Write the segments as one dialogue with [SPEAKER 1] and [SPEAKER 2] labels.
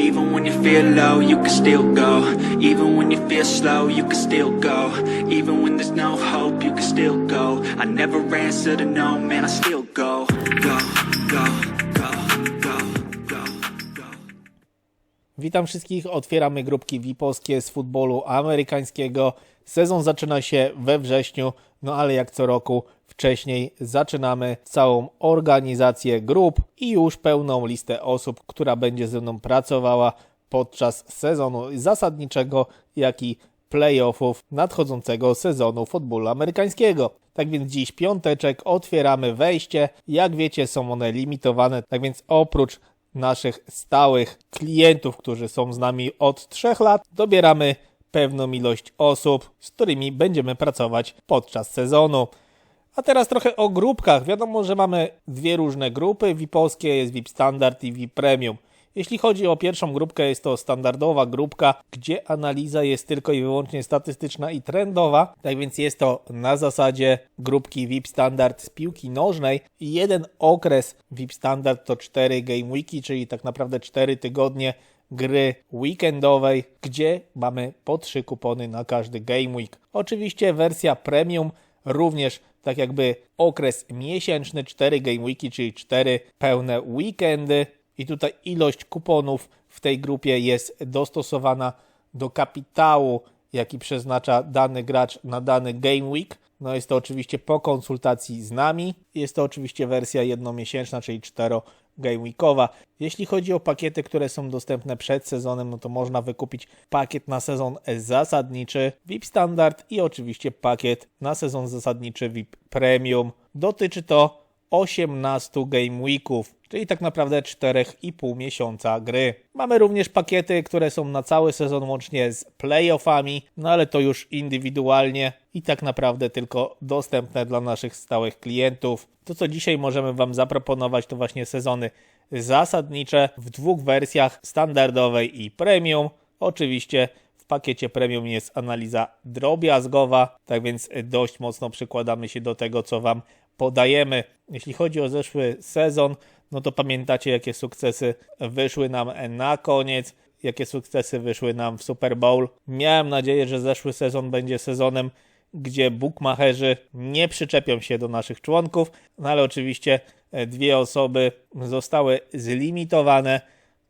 [SPEAKER 1] Even when you feel low, you can still go. Even when you feel slow, you can still go. Even when there's no hope, you can still go. I never answer to no, man, I still go. Go, go, go, go, go, go.
[SPEAKER 2] Witam wszystkich. Otwieramy grupki VIP-owskie z futbolu amerykańskiego. Sezon zaczyna się we wrześniu, no ale jak co roku wcześniej zaczynamy całą organizację grup i już pełną listę osób, która będzie ze mną pracowała podczas sezonu zasadniczego, jak i playoffów nadchodzącego sezonu futbolu amerykańskiego. Tak więc dziś piąteczek, otwieramy wejście. Jak wiecie, są one limitowane, tak więc oprócz naszych stałych klientów, którzy są z nami od 3 lat, dobieramy pewną ilość osób, z którymi będziemy pracować podczas sezonu. A teraz trochę o grupkach. Wiadomo, że mamy dwie różne grupy. VIP-owskie jest VIP Standard i VIP Premium. Jeśli chodzi o pierwszą grupkę, jest to standardowa grupka, gdzie analiza jest tylko i wyłącznie statystyczna i trendowa. Tak więc jest to na zasadzie grupki VIP Standard z piłki nożnej jeden okres VIP Standard to 4 Game Weeki, czyli tak naprawdę 4 tygodnie gry weekendowej, gdzie mamy po 3 kupony na każdy Game Week. Oczywiście wersja premium również tak jakby okres miesięczny, 4 Game Weeki, czyli 4 pełne weekendy. I tutaj ilość kuponów w tej grupie jest dostosowana do kapitału, jaki przeznacza dany gracz na dany Game Week. No jest to oczywiście po konsultacji z nami. Jest to oczywiście wersja jednomiesięczna, czyli 4 Game Weekowa. Jeśli chodzi o pakiety, które są dostępne przed sezonem, no to można wykupić pakiet na sezon zasadniczy VIP Standard i oczywiście pakiet na sezon zasadniczy VIP Premium. Dotyczy to 18 Game Weeków, czyli tak naprawdę 4,5 miesiąca gry. Mamy również pakiety, które są na cały sezon łącznie z playoffami, no ale to już indywidualnie i tak naprawdę tylko dostępne dla naszych stałych klientów. To co dzisiaj możemy Wam zaproponować to właśnie sezony zasadnicze w dwóch wersjach, standardowej i premium. Oczywiście w pakiecie premium jest analiza drobiazgowa, tak więc dość mocno przykładamy się do tego, co Wam podajemy. Jeśli chodzi o zeszły sezon, no to pamiętacie, jakie sukcesy wyszły nam na koniec, jakie sukcesy wyszły nam w Super Bowl. Miałem nadzieję, że zeszły sezon będzie sezonem, gdzie bookmacherzy nie przyczepią się do naszych członków, no ale oczywiście e, dwie osoby zostały zlimitowane,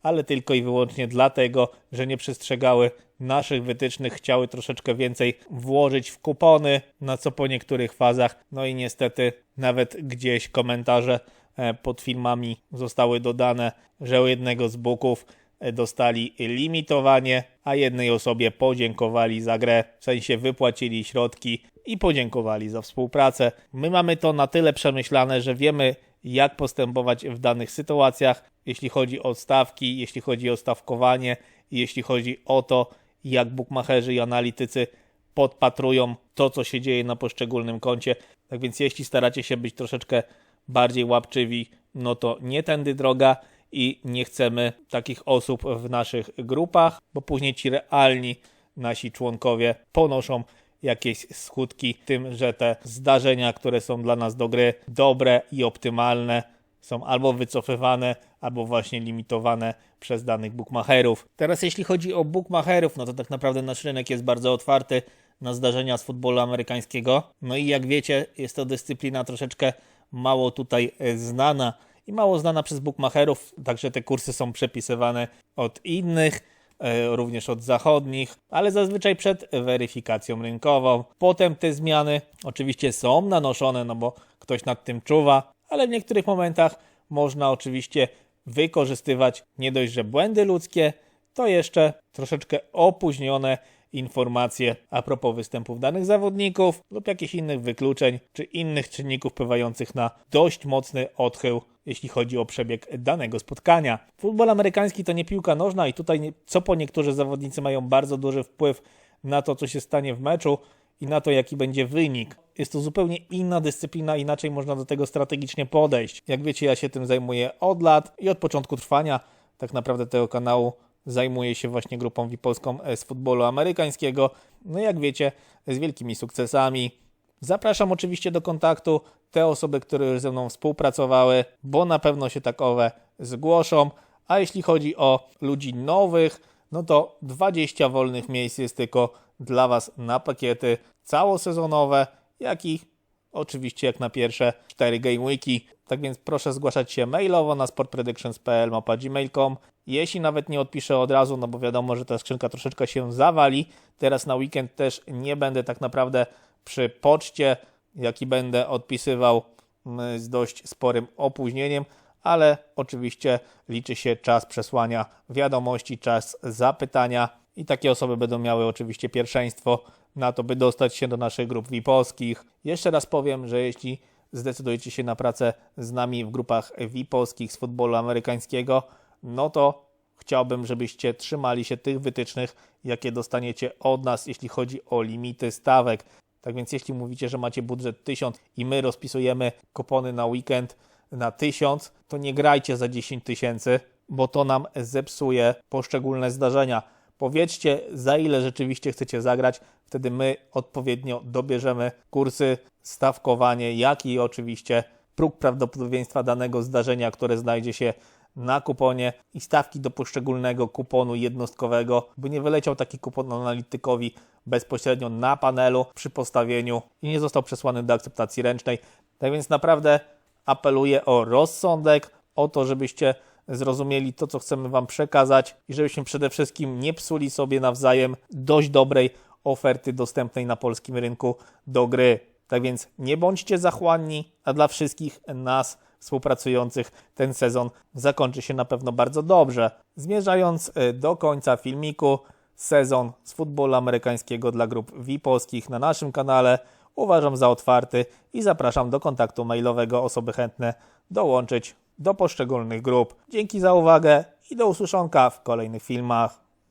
[SPEAKER 2] ale tylko i wyłącznie dlatego, że nie przestrzegały naszych wytycznych, chciały troszeczkę więcej włożyć w kupony, na co po niektórych fazach, no i niestety nawet gdzieś komentarze e, pod filmami zostały dodane, że u jednego z booków e, dostali limitowanie, a jednej osobie podziękowali za grę, w sensie wypłacili środki i podziękowali za współpracę. My mamy to na tyle przemyślane, że wiemy jak postępować w danych sytuacjach, jeśli chodzi o stawki, jeśli chodzi o stawkowanie, jeśli chodzi o to, jak bookmacherzy i analitycy podpatrują to, co się dzieje na poszczególnym koncie. Tak więc jeśli staracie się być troszeczkę bardziej łapczywi, no to nie tędy droga i nie chcemy takich osób w naszych grupach, bo później ci realni nasi członkowie ponoszą jakieś skutki tym, że te zdarzenia, które są dla nas do gry dobre i optymalne, są albo wycofywane, albo właśnie limitowane przez danych bookmacherów. Teraz jeśli chodzi o bookmacherów, no to tak naprawdę nasz rynek jest bardzo otwarty na zdarzenia z futbolu amerykańskiego. No i jak wiecie, jest to dyscyplina troszeczkę mało tutaj e, znana i mało znana przez bookmacherów, także te kursy są przepisywane od innych również od zachodnich, ale zazwyczaj przed weryfikacją rynkową. Potem te zmiany oczywiście są nanoszone, no bo ktoś nad tym czuwa, ale w niektórych momentach można oczywiście wykorzystywać nie dość, że błędy ludzkie, to jeszcze troszeczkę opóźnione informacje a propos występów danych zawodników lub jakichś innych wykluczeń czy innych czynników wpływających na dość mocny odchył, jeśli chodzi o przebieg danego spotkania. Futbol amerykański to nie piłka nożna i tutaj co po niektórzy zawodnicy mają bardzo duży wpływ na to, co się stanie w meczu i na to, jaki będzie wynik. Jest to zupełnie inna dyscyplina, inaczej można do tego strategicznie podejść. Jak wiecie, ja się tym zajmuję od lat i od początku trwania tak naprawdę tego kanału zajmuję się właśnie grupą VIP-polską e, z futbolu amerykańskiego. No jak wiecie, z wielkimi sukcesami. Zapraszam oczywiście do kontaktu te osoby, które już ze mną współpracowały, bo na pewno się takowe zgłoszą, A jeśli chodzi o ludzi nowych, no to 20 wolnych miejsc jest tylko dla Was na pakiety całosezonowe, jak i oczywiście jak na pierwsze 4 Game Weeki. Tak więc proszę zgłaszać się mailowo na sportpredictions.pl gmail.com. Jeśli nawet nie odpiszę od razu, no bo wiadomo, że ta skrzynka troszeczkę się zawali. Teraz na weekend też nie będę tak naprawdę przy poczcie, jaki będę odpisywał mm, z dość sporym opóźnieniem, ale oczywiście liczy się czas przesłania wiadomości, czas zapytania i takie osoby będą miały oczywiście pierwszeństwo na to, by dostać się do naszych grup VIP-owskich. Jeszcze raz powiem, że jeśli zdecydujecie się na pracę z nami w grupach VIP-owskich z futbolu amerykańskiego, no to chciałbym, żebyście trzymali się tych wytycznych, jakie dostaniecie od nas, jeśli chodzi o limity stawek. Tak więc jeśli mówicie, że macie budżet 1000 i my rozpisujemy kupony na weekend na 1000, to nie grajcie za 10 tysięcy, bo to nam zepsuje poszczególne zdarzenia. Powiedzcie, za ile rzeczywiście chcecie zagrać, wtedy my odpowiednio dobierzemy kursy, stawkowanie, jak i oczywiście próg prawdopodobieństwa danego zdarzenia, które znajdzie się na kuponie i stawki do poszczególnego kuponu jednostkowego, by nie wyleciał taki kupon analitykowi bezpośrednio na panelu przy postawieniu i nie został przesłany do akceptacji ręcznej. Tak więc naprawdę apeluję o rozsądek, o to, żebyście zrozumieli to, co chcemy Wam przekazać i żebyśmy przede wszystkim nie psuli sobie nawzajem dość dobrej oferty dostępnej na polskim rynku do gry. Tak więc nie bądźcie zachłanni, a dla wszystkich nas współpracujących ten sezon zakończy się na pewno bardzo dobrze. Zmierzając y, do końca filmiku, sezon z futbolu amerykańskiego dla grup VIP-owskich na naszym kanale uważam za otwarty i zapraszam do kontaktu mailowego osoby chętne dołączyć do poszczególnych grup. Dzięki za uwagę i do usłyszonka w kolejnych filmach.